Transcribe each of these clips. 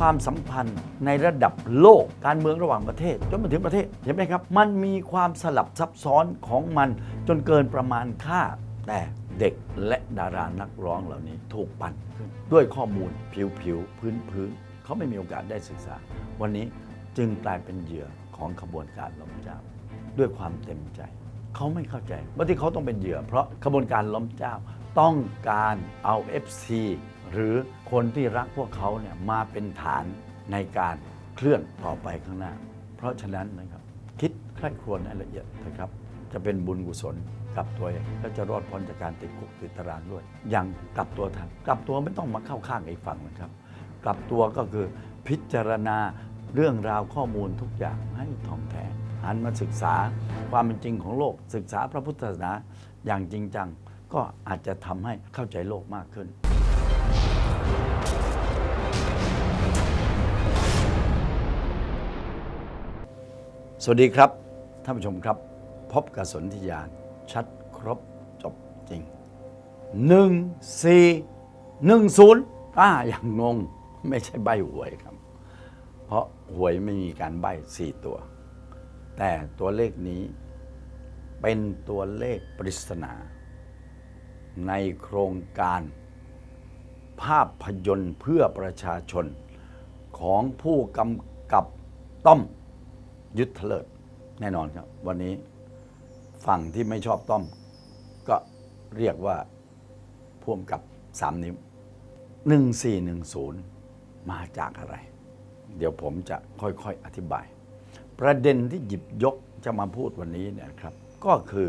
ความสัมพันธ์ในระดับโลกการเมืองระหว่างประเทศ จนมาถึงประเทศเห็นไหมครับ มันมีความสลับซับซ้อนของมันจนเกินประมาณค่า แต่เด็กและดารานักร้องเหล่านี้ถูกปั่นขึ้น ด้วยข้อมูลผิวๆพื้นๆเขาไม่มีโอกาสได้ศึกษา วันนี้จึงกลายเป็นเหยื่อของขบวนการล้มเจ้า ด้วยความเต็มใจเขาไม่เข้าใจว่าที่เขาต้องเป็นเหยื่อ เพราะขบวนการล้มเจ้าต้องการเอา FC หรือคนที่รักพวกเขาเนี่ยมาเป็นฐานในการเคลื่อนต่อไปข้างหน้า เพราะฉะนั้นนะครับคิดใคร่ครวญให้ละเอียดนะครับ จะเป็นบุญกุศลกับตัวเองและจะรอดพ้นจากการติดคุกติดตารางด้วย อยังกลับตัวทันกลับตัวไม่ต้องมาเข้าข้างอีกฝั่งนะครับกลับตัวก็คือพิจารณาเรื่องราวข้อมูลทุกอย่างให้ท่องแท้หันมาศึกษาความเป็นจริงของโลก ศึกษาพระพุทธศาสนาอย่างจริงจัง ก็อาจจะทำให้เข้าใจโลกมากขึ้น สวัสดีครับท่านผู้ชมครับ พบกับสนธิยานชัดครบจบจริง 1 4 1 0อ่าอย่างงงไม่ใช่ใบหวยครับ เพราะหวยไม่มีการใบ4ตัว แต่ตัวเลขนี้เป็นตัวเลขปริศนา ในโครงการภาพยนตร์เพื่อประชาชนของผู้กำกับต้อม ยุทธเลิศแน่นอนครับ วันนี้ฝั่งที่ไม่ชอบต้อม ก็เรียกว่าพ่วมกับสามนิ้ว 1410 มาจากอะไร เดี๋ยวผมจะค่อยๆอธิบาย ประเด็นที่หยิบยกจะมาพูดวันนี้เนี่ยครับ ก็คือ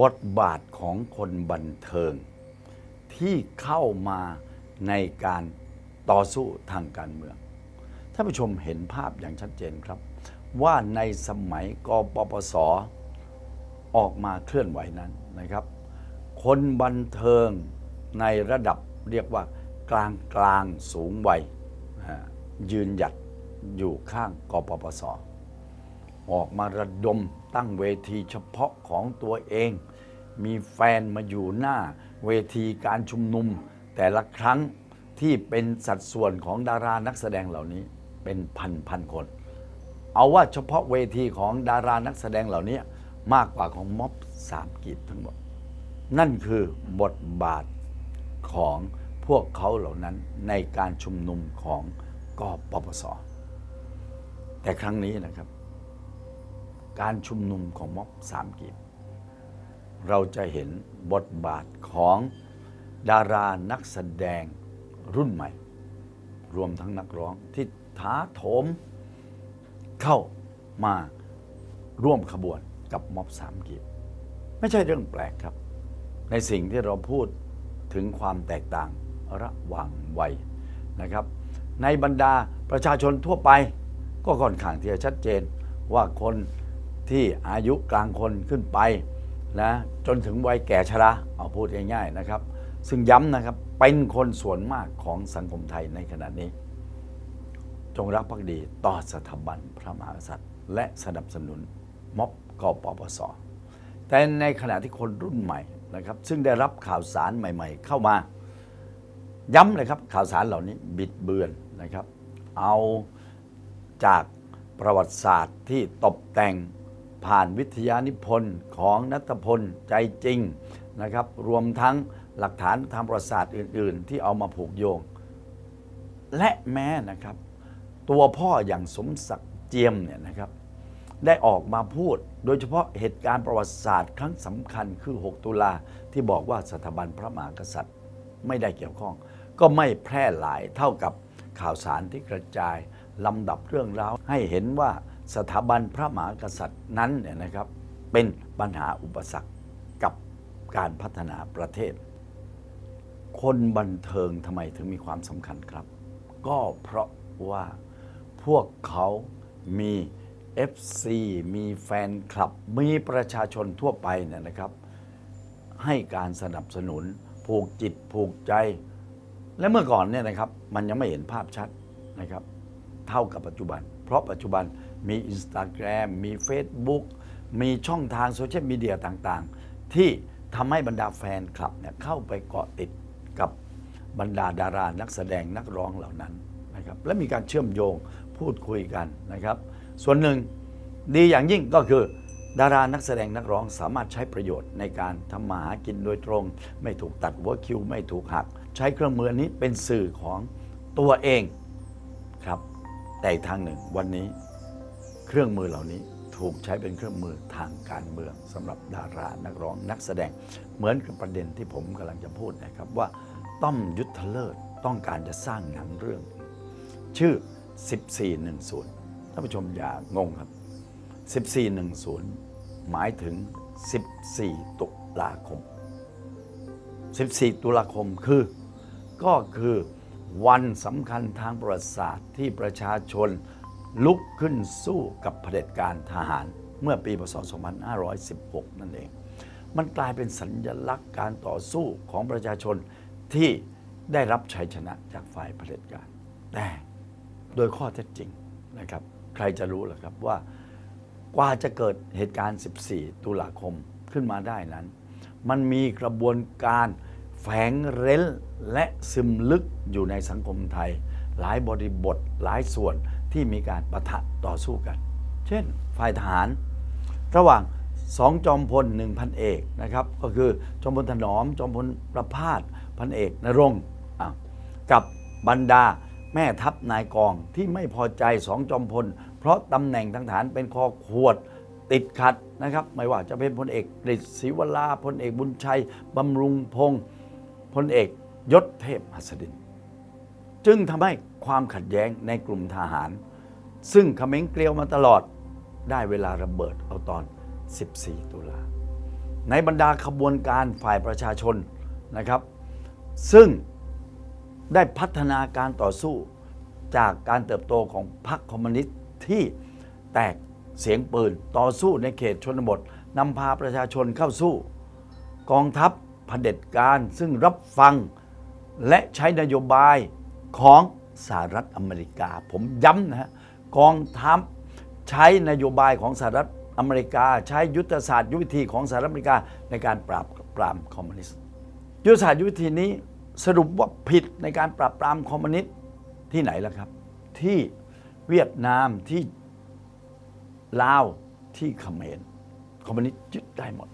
บทบาทของคนบันเทิง ที่เข้ามาในการต่อสู้ทางการเมืองท่านผู้ชมเห็นภาพอย่างชัดเจนครับ ว่าในสมัยกปปสออกมาเคลื่อนไหวนั้นนะครับ คนบันเทิงในระดับเรียกว่ากลางกลางสูงวัยยืนหยัดอยู่ข้างกปปสออกมาระดมตั้งเวทีเฉพาะของตัวเอง มีแฟนมาอยู่หน้าเวทีการชุมนุม แต่ละครั้งที่เป็นสัดส่วนของดารานักแสดงเหล่านี้เป็นพันพันคน เอาว่าเฉพาะเวทีของดารานักแสดงเหล่านี้มากกว่าของม็อบสามกีบทั้งหมด นั่นคือบทบาทของพวกเขาเหล่านั้นในการชุมนุมของกปปส แต่ครั้งนี้นะครับ การชุมนุมของม็อบสามกีบเราจะเห็นบทบาทของดารานักแสดงรุ่นใหม่ รวมทั้งนักร้องที่ท้าโถม เข้ามาร่วมขบวนกับม็อบสามกีบไม่ใช่เรื่องแปลกครับ ในสิ่งที่เราพูดถึงความแตกต่างระหว่างวัยนะครับ ในบรรดาประชาชนทั่วไป ก็ค่อนข้างที่จะชัดเจนว่าคนที่อายุกลางคนขึ้นไปนะจนถึงวัยแก่ชราเอาพูดง่ายๆนะครับ ซึ่งย้ำนะครับเป็นคนส่วนมากของสังคมไทยในขณะนี้ จงรักภักดีต่อสถาบันพระมหากษัตริย์ และสนับสนุนม็อบกปปส แต่ในขณะที่คนรุ่นใหม่นะครับซึ่งได้รับข่าวสารใหม่ ๆ เข้ามา ย้ำเลยครับข่าวสารเหล่านี้บิดเบือนนะครับ เอาจากประวัติศาสตร์ที่ตกแต่งผ่านวิทยานิพนธ์ของนัทพลใจจริงนะครับรวมทั้งหลักฐานทางประวัติศาสตร์อื่น ๆ ที่เอามาผูกโยง และแม้นะครับ ตัวพ่ออย่างสมศักดิ์เจียมเนี่ยนะครับได้ออกมาพูด โดยเฉพาะเหตุการณ์ประวัติศาสตร์ครั้งสำคัญคือ 6 ตุลาที่บอกว่าสถาบันพระมหากษัตริย์ไม่ได้เกี่ยวข้อง ก็ไม่แพร่หลายเท่ากับข่าวสารที่กระจายลำดับเรื่องราวให้เห็นว่าสถาบันพระมหากษัตริย์นั้นเนี่ยนะครับเป็นปัญหาอุปสรรคกับการพัฒนาประเทศ คนบันเทิงทำไมถึงมีความสำคัญครับ ก็เพราะว่า พวกเขามี FC มีแฟนคลับ มีประชาชนทั่วไปเนี่ยนะครับ ให้การสนับสนุน ผูกจิตผูกใจ และเมื่อก่อนเนี่ยนะครับ มันยังไม่เห็นภาพชัดนะครับ เท่ากับปัจจุบัน เพราะปัจจุบันมี Instagram มี Facebook มีช่องทางโซเชียลมีเดียต่างๆ ที่ทำให้บรรดาแฟนคลับเนี่ยเข้าไปเกาะติดกับบรรดาดารานักแสดงนักร้องเหล่านั้นนะครับและมีการเชื่อมโยง พูดคุยกันนะครับ ส่วนหนึ่งดีอย่างยิ่งก็คือ ดารานักแสดงนักร้องสามารถใช้ประโยชน์ในการทำมาหากินโดยตรง ไม่ถูกตัดหัวคิว ไม่ถูกหัก ใช้เครื่องมือนนี้เป็นสื่อของตัวเองครับ แต่อีกทางหนึ่งวันนี้เครื่องมือเหล่านี้ถูกใช้เป็นเครื่องมือทางการเมืองสำหรับดารานักร้องนักแสดงเหมือนกับประเด็นที่ผมกำลังจะพูดนะครับว่าต้อมยุทธเลิศต้องการจะสร้างหนังเรื่อง ชื่อ 1410 ท่านผู้ชมอย่างงครับ 1410 หมายถึง 14 ตุลาคม 14 ตุลาคมคือก็คือวันสำคัญทางประวัติศาสตร์ที่ประชาชนลุกขึ้นสู้กับเผด็จการทหาร เมื่อปีพศ 2516 นั่นเอง มันกลายเป็นสัญญลักษณ์การต่อสู้ของประชาชนที่ได้รับชัยชนะจากฝ่ายเผด็จการแต่ โดยข้อเท็จจริงนะครับ ใครจะรู้ล่ะครับว่ากว่าจะเกิดเหตุการณ์ 14 ตุลาคมขึ้นมาได้นั้น มันมีกระบวนการแฝงเร้นและซึมลึกอยู่ในสังคมไทย หลายบริบทหลายส่วนที่มีการประทะต่อสู้กัน เช่น ฝ่ายทหาร ระหว่างสองจอมพลหนึ่งพันเอกนะครับ ก็คือจอมพลถนอม จอมพลประพาสพันเอกนรงกับบรรดา แม่ทัพนายกองที่ไม่พอใจสองจอมพล เพราะตำแหน่งทางฐานเป็นคอขวดติดขัดนะครับ ไม่ว่าจะเป็นพลเอกกฤษศรีวราพลเอกบุญชัยบำรุงพงศ์พลเอกยศเทพหัสดิน จึงทำให้ความขัดแย้งในกลุ่มทหาร ซึ่งขม้งเกลียวมาตลอดได้เวลาระเบิดเอาตอน 14 ตุลาในบรรดาขบวนการฝ่ายประชาชนนะครับ ซึ่ง ได้พัฒนาการต่อสู้จากการเติบโตของพรรคคอมมิวนิสต์ที่แตกเสียงปืนต่อสู้ในเขตชนบทนำพาประชาชนเข้าสู้ กองทัพเผด็จการซึ่งรับฟังและใช้นโยบายของสหรัฐอเมริกา ผมย้ำนะฮะกองทัพใช้นโยบายของสหรัฐอเมริกา ใช้ยุทธศาสตร์ยุทธวิธีของสหรัฐอเมริกาในการปราบปรามคอมมิวนิสต์ยุทธศาสตร์ยุทธวิธีนี้ สรุปว่าผิดในการปราบปรามคอมมิวนิสต์ที่ไหนล่ะครับ ที่เวียดนามที่ลาวที่เขมรคอมมิวนิสต์ยึดได้หมด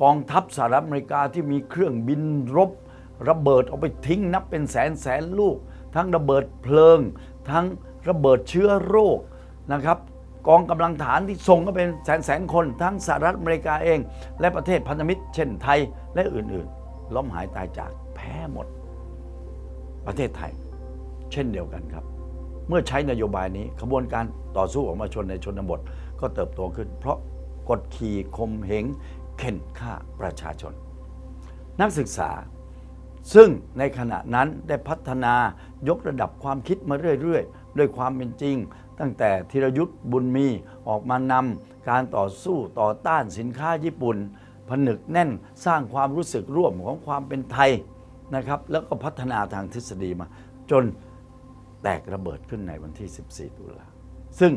กองทัพสหรัฐอเมริกาที่มีเครื่องบินรบ ระเบิดเอาไปทิ้งนับเป็นแสนแสนลูก ทั้งระเบิดเพลิง ทั้งระเบิดเชื้อโรคนะครับกองกำลังฐานที่ส่งก็เป็นแสนแสนคนทั้งสหรัฐอเมริกาเอง และประเทศพันธมิตร เช่นไทยและอื่นๆ ล้มหายตายจาก พ้หมด ประเทศไทย เช่นเดียวกันครับ เมื่อใช้นโยบายนี้ขบวนการต่อสู้ของมาชนในชนบทก็เติบโตขึ้น เพราะกดขี่ข่มเหงเข็นฆ่าประชาชน นักศึกษาซึ่งในขณะนั้นได้พัฒนายกระดับความคิดมาเรื่อยๆ ด้วยความเป็นจริง ตั้งแต่ธีรยุทธ์บุญมีออกมานำการต่อสู้ต่อต้านสินค้าญี่ปุ่น ผนึกแน่นสร้างความรู้สึกร่วมของความเป็นไทย นะครับ แล้วก็พัฒนาทางทฤษฎีมา จนแตกระเบิดขึ้นในวันที่ 14 ตุลาซึ่ง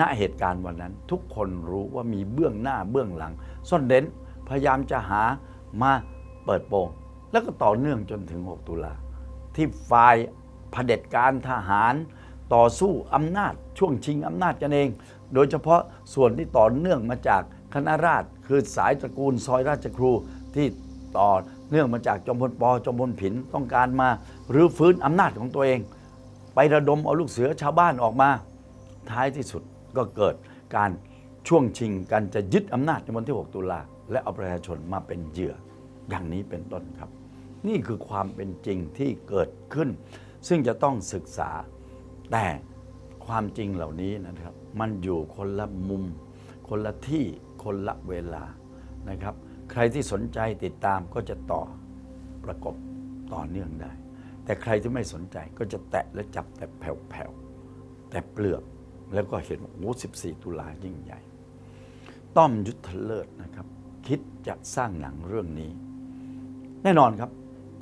ณเหตุการณ์วันนั้นทุกคนรู้ว่ามีเบื้องหน้าเบื้องหลัง ซ่อนเร้นพยายามจะหามาเปิดโปง แล้วก็ต่อเนื่องจนถึง 6 ตุลาที่ฝ่ายเผด็จการทหาร ต่อสู้อำนาจช่วงชิงอำนาจกันเอง โดยเฉพาะส่วนที่ต่อเนื่องมาจากคณะราษฎรคือสายตระกูลซอยราชครูที่ต่อ เนื่องมาจากจอมพลปจอมพลผินต้องการมารื้อฟื้นอำนาจของตัวเอง ไประดมเอาลูกเสือชาวบ้านออกมา ท้ายที่สุดก็เกิดการช่วงชิงกันจะยึดอำนาจในวันที่ 6 ตุลาและเอาประชาชนมาเป็นเหยื่ออย่างนี้เป็นต้นครับ นี่คือความเป็นจริงที่เกิดขึ้น ซึ่งจะต้องศึกษาแต่ความจริงเหล่านี้นะครับ มันอยู่คนละมุม คนละที่คนละเวลานะครับ ใครที่สนใจติดตามก็จะต่อประกบต่อเนื่องได้ แต่ใครที่ไม่สนใจก็จะแตะและจับแต่แผ่วๆแต่เปลือกแล้วก็เห็นว่าโอ้14ตุลายิ่งใหญ่ ต้อมยุทธเลิศนะครับ คิดจะสร้างหนังเรื่องนี้ แน่นอนครับ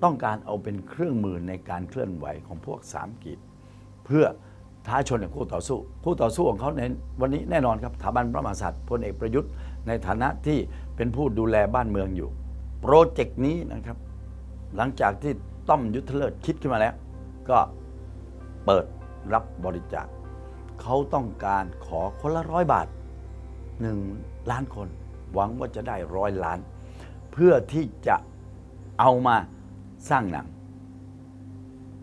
ต้องการเอาเป็นเครื่องมือในการเคลื่อนไหวของพวกสามกีบเพื่อท้าชนกับคู่ต่อสู้คู่ต่อสู้ของเขาในวันนี้แน่นอนครับสถาบันพระมหากษัตริย์พลเอกประยุทธ์ในฐานะที่ เป็นผู้ดูแลบ้านเมืองอยู่ โปรเจกต์นี้นะครับ หลังจากที่ต้อมยุทธเลิศคิดขึ้นมาแล้ว ก็เปิดรับบริจาคเขาต้องการขอคนละร้อยบาทหนึ่งล้านคน หวังว่าจะได้ร้อยล้าน เพื่อที่จะเอามาสร้างหนัง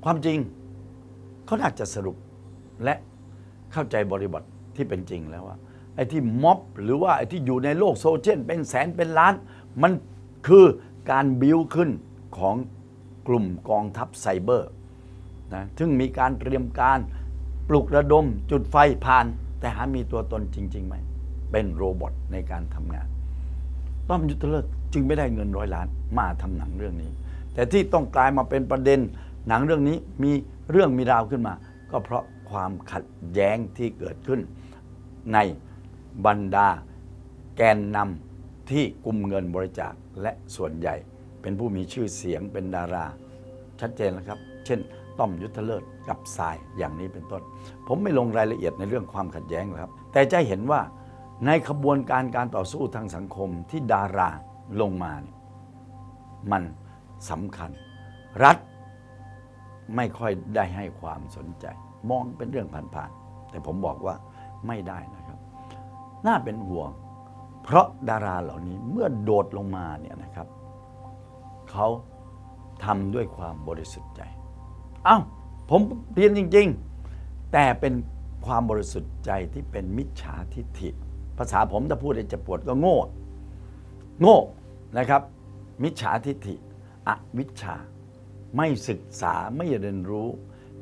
ความจริงเขาน่าจะสรุปและเข้าใจบริบทที่เป็นจริงแล้วว่า ไอ้ที่ม็อบหรือว่าไอ้ที่อยู่ในโลกโซเชียลเป็นแสนเป็นล้าน มันคือการบิวขึ้นของกลุ่มกองทัพไซเบอร์นะซึ่งมีการเตรียมการปลุกระดมจุดไฟผ่าน แต่หามีตัวตนจริงๆไหม เป็นโรบอทในการทำงาน ต้อมยุทธเลิศจึงไม่ได้เงินร้อยล้านมาทำหนังเรื่องนี้ แต่ที่ต้องกลายมาเป็นประเด็นหนังเรื่องนี้มีเรื่องมีราวขึ้นมา ก็เพราะความขัดแย้งที่เกิดขึ้นใน บรรดา แกนนำที่กลุ่มเงินบริจาคและส่วนใหญ่ เป็นผู้มีชื่อเสียงเป็นดารา ชัดเจนแล้วครับ เช่น ต้อมยุทธเลิศกับทรายอย่างนี้เป็นต้น ผมไม่ลงรายละเอียดในเรื่องความขัดแย้งหรอกครับ แต่จะเห็นว่าในขบวนการการต่อสู้ทางสังคมที่ดาราลงมาเนี่ยมันสำคัญ รัฐไม่ค่อยได้ให้ความสนใจ มองเป็นเรื่องผ่านๆแต่ผมบอกว่าไม่ได้นะ น่าเป็นห่วง เพราะดาราเหล่านี้เมื่อโดดลงมาเนี่ยนะครับเขาทำด้วยความบริสุทธิ์ใจ เอ้าผมเรียนจริง ๆ แต่เป็นความบริสุทธิ์ใจที่เป็นมิจฉาทิฐิ ภาษาผมถ้าพูดให้เจะปวดก็โง่ โง่นะครับ มิจฉาทิฐิอวิชชา ไม่ศึกษาไม่เรียนรู้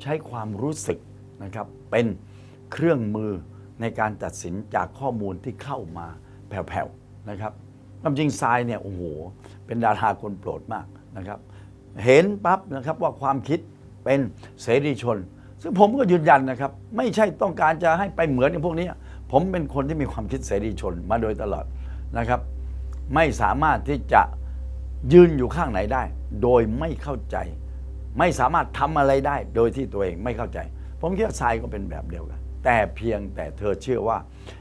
ใช้ความรู้สึกนะครับ เป็นเครื่องมือ ในการตัดสินจากข้อมูลที่เข้ามาแผ่วๆนะครับความจริงทรายเนี่ยโอ้โหเป็นดาราคนโปรดมากนะครับ เห็นปั๊บนะครับว่าความคิดเป็นเสรีชน ซึ่งผมก็ยืนยันนะครับ ไม่ใช่ต้องการจะให้ไปเหมือนกับพวกนี้ ผมเป็นคนที่มีความคิดเสรีชนมาโดยตลอดนะครับ ไม่สามารถที่จะยืนอยู่ข้างไหนได้ โดยไม่เข้าใจ ไม่สามารถทำอะไรได้ โดยที่ตัวเองไม่เข้าใจ ผมคิดว่าทรายก็เป็นแบบเดียวกัน แต่เพียงแต่เธอเชื่อว่า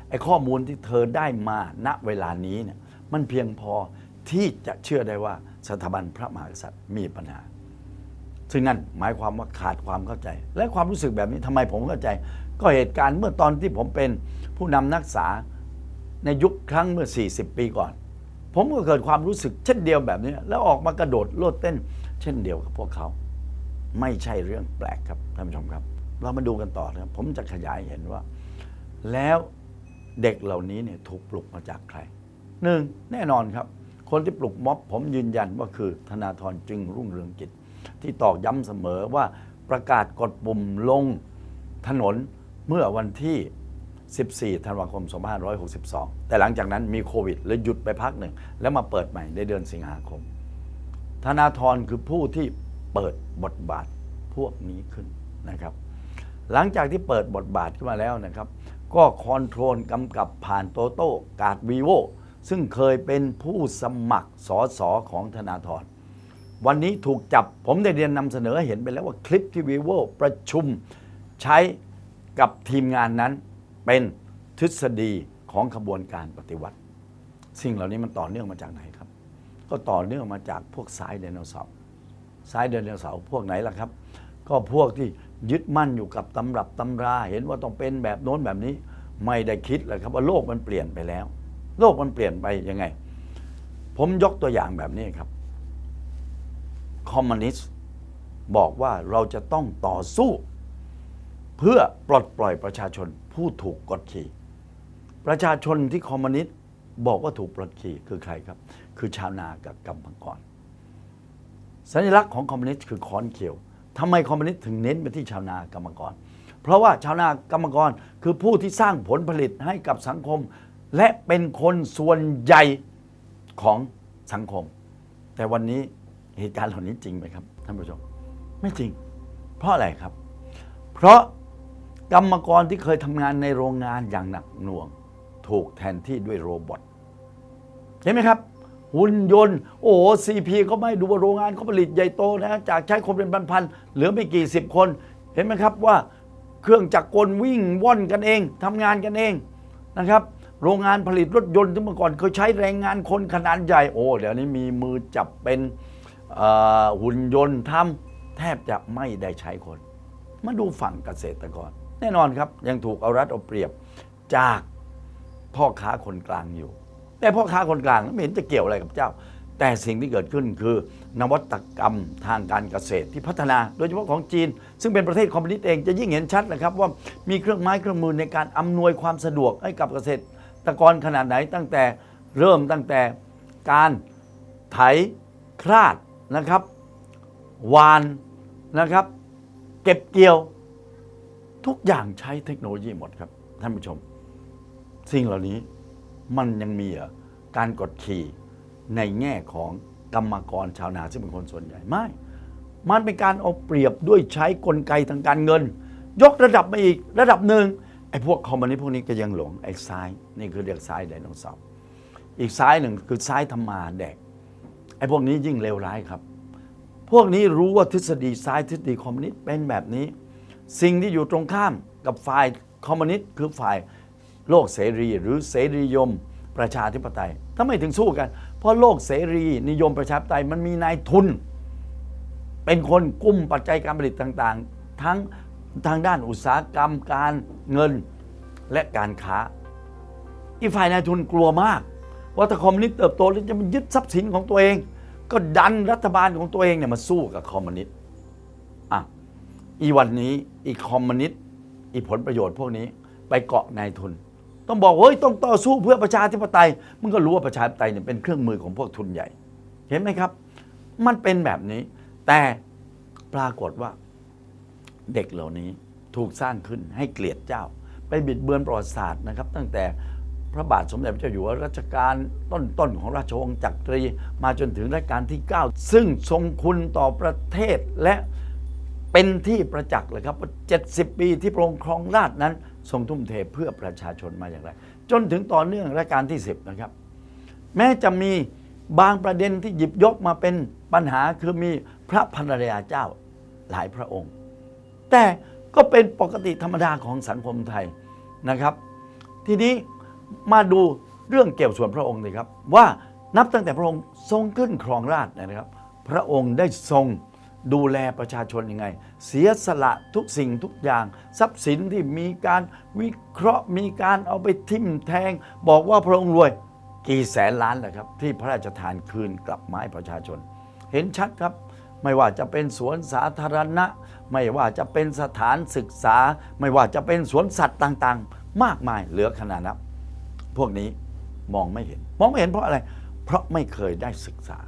ไอ้ข้อมูลที่เธอได้มาณเวลานี้เนี่ยมันเพียงพอที่จะเชื่อได้ว่าสถาบันพระมหากษัตริย์มีปัญหา ซึ่งนั่นหมายความว่าขาดความเข้าใจ และความรู้สึกแบบนี้ทำไมผมเข้าใจ ก็เหตุการณ์เมื่อตอนที่ผมเป็นผู้นำนักศึกษาในยุคครั้งเมื่อ 40 ปีก่อน ผมก็เกิดความรู้สึกเช่นเดียวแบบนี้ แล้วออกมากระโดดโลดเต้น เช่นเดียวกับพวกเขา ไม่ใช่เรื่องแปลกครับท่านผู้ชมครับ เรามาดูกันต่อนะครับผมจะขยายเห็นว่า แล้วเด็กเหล่านี้เนี่ยถูกปลุกมาจากใครหนึ่งแน่นอนครับ คนที่ปลุกม็อบผมยืนยันว่าคือธนาธรจึงรุ่งเรืองกิจ ที่ตอกย้ำเสมอว่าประกาศกดปุ่มลงถนนเมื่อวันที่ 14 ธันวาคม 2562 แต่หลังจากนั้นมีโควิดเลยหยุดไปพักหนึ่ง แล้วมาเปิดใหม่ในเดือนสิงหาคม ธนาธรคือผู้ที่เปิดบทบาทพวกนี้ขึ้นนะครับ หลังจากที่เปิดบทบาทขึ้นมาแล้วนะครับ ก็คอนโทรลกำกับผ่านโตโต้กาดวีโวซึ่งเคยเป็นผู้สมัครสอสอของธนาธรวันนี้ถูกจับผมได้เรียนนำเสนอเห็นไปแล้วว่าคลิปที่วีโวประชุมใช้กับทีมงานนั้นเป็นทฤษฎีของขบวนการปฏิวัติ สิ่งเหล่านี้มันต่อเนื่องมาจากไหนครับ ก็ต่อเนื่องมาจากพวกสายไดโนเสาร์สายไดโนเสาร์พวกไหนล่ะครับ ก็พวกที่ ยึดมั่นอยู่กับตำรับตำรา เห็นว่าต้องเป็นแบบโน้นแบบนี้ ไม่ได้คิดเลยครับว่าโลกมันเปลี่ยนไปแล้ว โลกมันเปลี่ยนไปยังไง ผมยกตัวอย่างแบบนี้ครับ คอมมิวนิสต์บอกว่าเราจะต้องต่อสู้ เพื่อปลดปล่อยประชาชนผู้ถูกกดขี่ ประชาชนที่คอมมิวนิสต์บอกว่าถูกปลดขี่คือใครครับ คือชาวนากับกำมังกรสัญลักษณ์ของคอมมิวนิสต์คือค้อนเขียว ทำไมคอมมิวนิสต์ถึงเน้นไปที่ชาวนากรรมกร เพราะว่าชาวนากรรมกรคือผู้ที่สร้างผลผลิตให้กับสังคม และเป็นคนส่วนใหญ่ของสังคม แต่วันนี้เหตุการณ์เหล่านี้จริงไหมครับท่านผู้ชมไม่จริง เพราะอะไรครับ เพราะกรรมกรที่เคยทำงานในโรงงานอย่างหนักหน่วง ถูกแทนที่ด้วยโรบอทเห็นไหมครับ หุ่นยนต์ โอ้ซีพีก็ไม่ดูว่าโรงงานเขาผลิตใหญ่โตนะจากใช้คนเป็นพันๆเหลือไม่กี่สิบคน เห็นไหมครับว่าเครื่องจักรกลวิ่งว่อนกันเองทำงานกันเองนะครับโรงงานผลิตรถยนต์ที่เมื่อก่อนเคยใช้แรงงานคนขนาดใหญ่โอ้เดี๋ยวนี้มีมือจับเป็นหุ่นยนต์ทำแทบจะไม่ได้ใช้คน มาดูฝั่งเกษตรกร แน่นอนครับยังถูกเอารัดเอาเปรียบจากพ่อค้าคนกลางอยู่ แต่พ่อค้าคนกลางไม่เห็นจะเกี่ยวอะไรกับเจ้า แต่สิ่งที่เกิดขึ้นคือนวัตกรรมทางการเกษตรที่พัฒนา โดยเฉพาะของจีน ซึ่งเป็นประเทศคอมมิวนิสต์เองจะยิ่งเห็นชัดนะครับว่ามีเครื่องไม้เครื่องมือในการอำนวยความสะดวกให้กับเกษตรกรขนาดไหนตั้งแต่เริ่มตั้งแต่การไถคราดนะครับวานนะครับ เก็บเกี่ยวทุกอย่างใช้เทคโนโลยีหมดครับท่านผู้ชม สิ่งเหล่านี้ มันยังมีเหรอการกดขี่ในแง่ของกรรมกรชาวนาซึ่งเป็นคนส่วนใหญ่ไม่ มันเป็นการเอาเปรียบด้วยใช้กลไกทางการเงิน ยกระดับมาอีกระดับหนึ่งไอ้พวกคอมมิวนิสต์พวกนี้ก็ยังหลงไอ้ซ้ายนี่คือเรียกซ้ายไดโนเสาร์อีกซ้ายหนึ่งคือซ้ายธรรมาแดกไอ้พวกนี้ยิ่งเลวร้ายครับ พวกนี้รู้ว่าทฤษฎีซ้ายทฤษฎีคอมมิวนิสต์เป็นแบบนี้ สิ่งที่อยู่ตรงข้ามกับฝ่ายคอมมิวนิสต์คือฝ่าย โลกเสรีหรือเสรียมประชาธิปไตยทำไมถึงสู้กัน เพราะโลกเสรีนิยมประชาธิปไตยมันมีนายทุน เป็นคนกุ้มปัจจัยการผลิตต่างๆ ทั้งทางด้านอุตสาหกรรมการเงินและการค้า อีฝ่ายนายทุนกลัวมาก ว่าถ้าคอมมิวนิสต์เติบโตแล้วจะมันยึดทรัพย์สินของตัวเอง ก็ดันรัฐบาลของตัวเองเนี่ยมาสู้กับคอมมิวนิสต์อะอีวันนี้อีคอมมิวนิสต์อีผลประโยชน์พวกนี้ไปเกาะนายทุน ต้องบอกเฮ้ยต้องต่อสู้เพื่อประชาธิปไตย มันก็รู้ว่าประชาธิปไตยเนี่ยเป็นเครื่องมือของพวกทุนใหญ่ เห็นไหมครับ มันเป็นแบบนี้ แต่ปรากฏว่าเด็กเหล่านี้ถูกสร้างขึ้นให้เกลียดเจ้า ไปบิดเบือนประวัติศาสตร์นะครับ ตั้งแต่พระบาทสมเด็จพระเจ้าอยู่หัวรัชกาลต้นๆของราชวงศ์จักรี มาจนถึงรัชกาลที่ 9 ซึ่งทรงคุณต่อประเทศและเป็นที่ประจักษ์เลยครับว่า70 ปีที่พระองค์ครองราชนั้น ทรงทุ่มเทเพื่อประชาชนมาอย่างไร จนถึงต่อเนื่องรัชกาลที่ 10 นะครับ แม้จะมีบางประเด็นที่หยิบยกมาเป็นปัญหาคือมีพระภรรยาเจ้าหลายพระองค์ แต่ก็เป็นปกติธรรมดาของสังคมไทยนะครับ ทีนี้มาดูเรื่องเกี่ยวส่วนพระองค์เลยครับ ว่านับตั้งแต่พระองค์ทรงขึ้นครองราชนะครับ พระองค์ได้ทรง ดูแลประชาชนยังไง เสียสละทุกสิ่งทุกอย่าง ทรัพย์สินที่มีการวิเคราะห์มีการเอาไปทิ่มแทง บอกว่าพระองค์รวยกี่แสนล้านแหละครับ ที่พระราชทานคืนกลับมาให้ประชาชน เห็นชัดครับ ไม่ว่าจะเป็นสวนสาธารณะ ไม่ว่าจะเป็นสถานศึกษา ไม่ว่าจะเป็นสวนสัตว์ต่างๆ มากมายเหลือขนาดนับ พวกนี้มองไม่เห็น มองไม่เห็นเพราะอะไร เพราะไม่เคยได้ศึกษา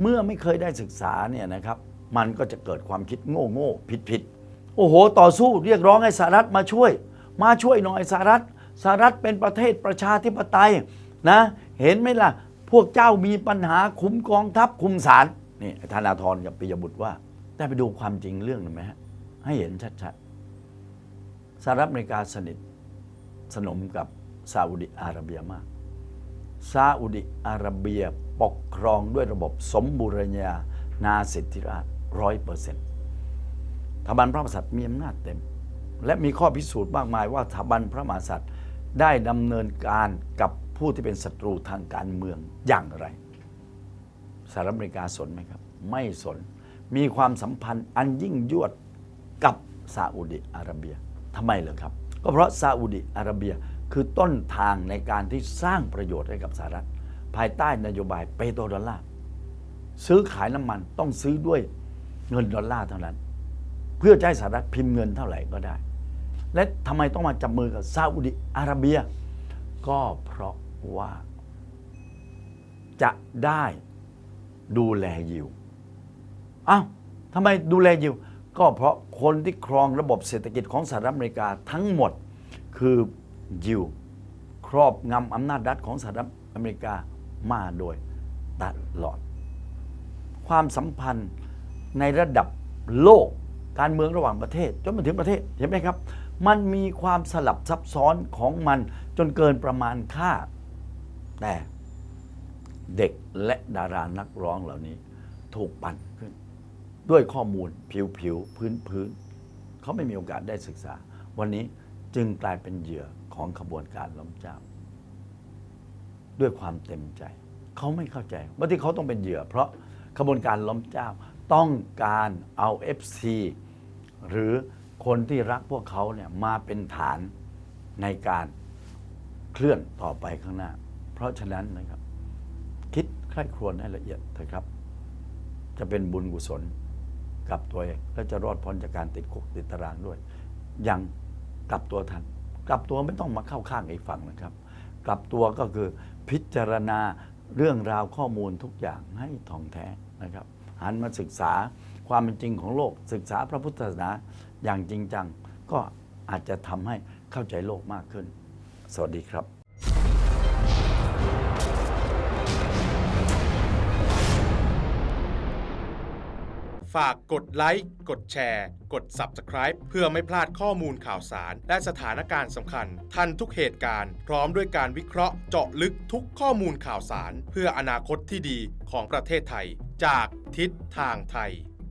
เมื่อไม่เคยได้ศึกษาเนี่ยนะครับ มันก็จะเกิดความคิดโง่โง่ผิดผิดโอ้โห ต่อสู้เรียกร้องให้สหรัฐมาช่วย มาช่วยหน่อยสหรัฐสหรัฐเป็นประเทศประชาธิปไตยนะ เห็นไหมล่ะ พวกเจ้ามีปัญหาคุมกองทัพคุมศาลนี่ธนาธรกับปิยบุตรว่า ได้ไปดูความจริงเรื่องหนึงไหมฮะให้เห็นชัดๆสหรัฐอเมริกาสนิทสนมกับซาอุดิอาระเบียมากซาอุดิอาระเบียปกครองด้วยระบบสมบูรณานาสิทธิราช ร้อยเปอร์เซ็นต์สถาบันพระมหากษัตริย์มีอำนาจเต็ม และมีข้อพิสูจน์มากมายว่าสถาบันพระมหากษัตริย์ได้ดำเนินการกับผู้ที่เป็นศัตรูทางการเมืองอย่างไรสหรัฐอเมริกาสนไหมครับ ไม่สนมีความสัมพันธ์อันยิ่งยวดกับซาอุดิอาระเบียทำไมเหรอครับ ก็เพราะซาอุดิอาระเบียคือต้นทางในการที่สร้างประโยชน์ให้กับสหรัฐ ภายใต้นโยบายเปโตรดอลลาร์ซื้อขายน้ำมันต้องซื้อด้วย เงินดอลลาร์เท่านั้น เพื่อจะให้สหรัฐพิมพ์เงินเท่าไหร่ก็ได้ และทำไมต้องมาจับมือกับซาอุดิอาระเบีย ก็เพราะว่า จะได้ดูแลยิวอ้าวทำไมดูแลยิว ก็เพราะคนที่ครองระบบเศรษฐกิจของสหรัฐอเมริกาทั้งหมดคือยิวครอบงำอำนาจรัฐของสหรัฐอเมริกามาโดยตลอด ความสัมพันธ์ ในระดับโลกการเมืองระหว่างประเทศ จนมาถึงประเทศเห็นไหมครับ มันมีความสลับซับซ้อนของมันจนเกินประมาณค่า แต่เด็กและดารานักร้องเหล่านี้ ถูกปั่นขึ้น ด้วยข้อมูลผิวผิวพื้นพื้นๆเขาไม่มีโอกาสได้ศึกษา วันนี้จึงกลายเป็นเหยื่อของขบวนการล้มเจ้า ด้วยความเต็มใจ เขาไม่เข้าใจว่าที่เขาต้องเป็นเหยื่อ เพราะขบวนการล้มเจ้า ต้องการเอา FC หรือคนที่รักพวกเขาเนี่ยมาเป็นฐานในการเคลื่อนต่อไปข้างหน้า เพราะฉะนั้นนะครับ คิดใคร่ครวญให้ละเอียดเถอะครับ จะเป็นบุญกุศลกับตัวเองและจะรอดพ้นจากการติดคุกติดตารางด้วย ยังกลับตัวทัน กลับตัวไม่ต้องมาเข้าข้างอีกฝั่งนะครับ กลับตัวก็คือพิจารณาเรื่องราวข้อมูลทุกอย่างให้ท่องแท้นะครับ หันมาศึกษาความเป็นจริงของโลก ศึกษาพระพุทธศาสนาอย่างจริงจัง ก็อาจจะทำให้เข้าใจโลกมากขึ้น สวัสดีครับฝากกดไลค์ กดแชร์ กด Subscribe เพื่อไม่พลาดข้อมูลข่าวสาร และสถานการณ์สำคัญ ทันทุกเหตุการณ์ พร้อมด้วยการวิเคราะห์เจาะลึกทุกข้อมูลข่าวสาร เพื่ออนาคตที่ดีของประเทศไทย จากทิศทางไทย